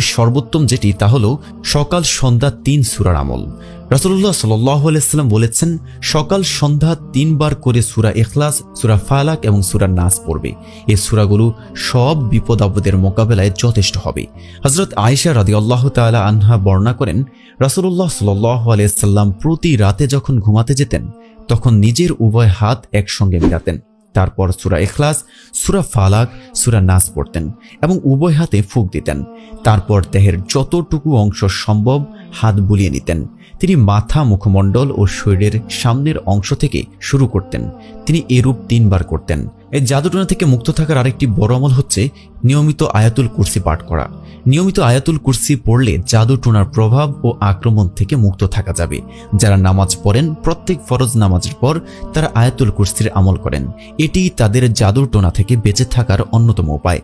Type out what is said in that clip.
সর্বোত্তম যেটি তা হল সকাল সন্ধ্যা তিন সুরার আমল। রসুল্লাহ সাল্লাম বলেছেন, সকাল সন্ধ্যা তিনবার করে সুরা এখলাস সুরা ফালাক এবং সুরা নাস পড়বে। এই সুরাগুলো সব বিপদ আপদের মোকাবেলায় যথেষ্ট হবে। হজরত আয়েশা রাদি আল্লাহ তালা আনহা বর্ণনা করেন রসুল্লাহ সাল্লাহ আলিয়াল্লাম প্রতি রাতে যখন ঘুমাতে যেতেন, তখন নিজের উভয় হাত একসঙ্গে মিলাতেন। তারপর সুরা এখলাস সুরা ফালাক সুরা নাস পড়তেন এবং উভয় হাতে ফুক দিতেন। তারপর দেহের যতটুকু অংশ সম্ভব হাত বুলিয়ে নিতেন। তিনি মাথা মুখমণ্ডল ও শরীরের সামনের অংশ থেকে শুরু করতেন। তিনি এরূপ তিনবার করতেন। এই জাদুটনা থেকে মুক্ত থাকার আরেকটি বড় আমল হচ্ছে নিয়মিত আয়াতুল কুরসি পাঠ করা। নিয়মিত আয়াতুল কুরসি পড়লে জাদুটোনার প্রভাব ও আক্রমণ থেকে মুক্ত থাকা যাবে। যারা নামাজ পড়েন, প্রত্যেক ফরজ নামাজের পর তারা আয়াতুল কুরসির আমল করেন। এটি তাদের জাদুটোনা থেকে বেঁচে থাকার অন্যতম উপায়।